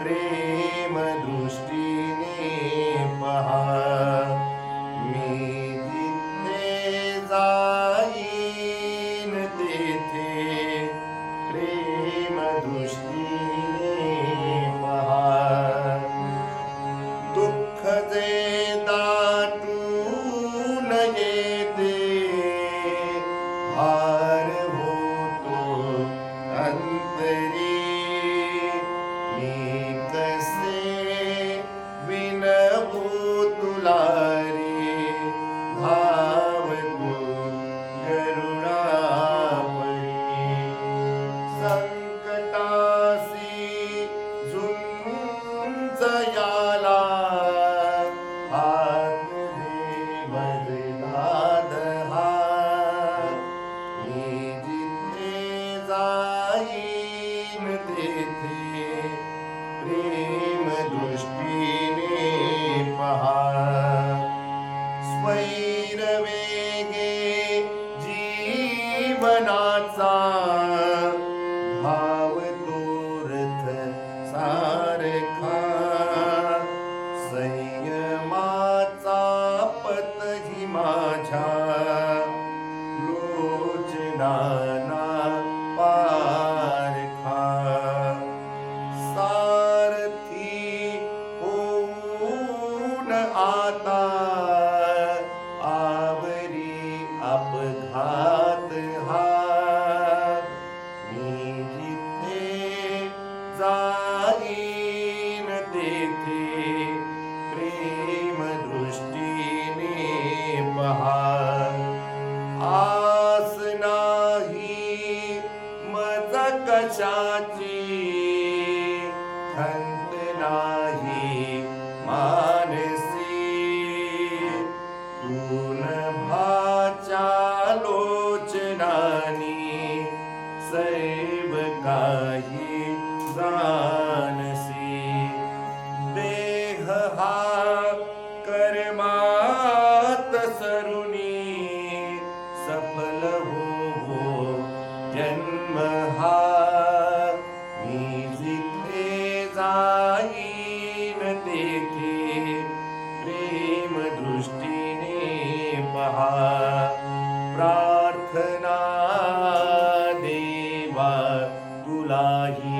प्रेम दृष्टिने प्रेम दृष्टि ने पहाड़ स्वैरवेगे जीवनाचा भाव दोरथ सारखा। संयमाचा पत ही माझा। आता आवरी अपघात हा मी जिथे जाईन तेथे प्रेम दृष्टीने पहा आस नाही मज कशाची खंत नाही मानसी जानसी देह कर्मात सरुणी। सफल हो जन्म हा। मी जिथे जाईन देखे, प्रेम दृष्टीने पहा। प्रार्थना देवा, तुलाही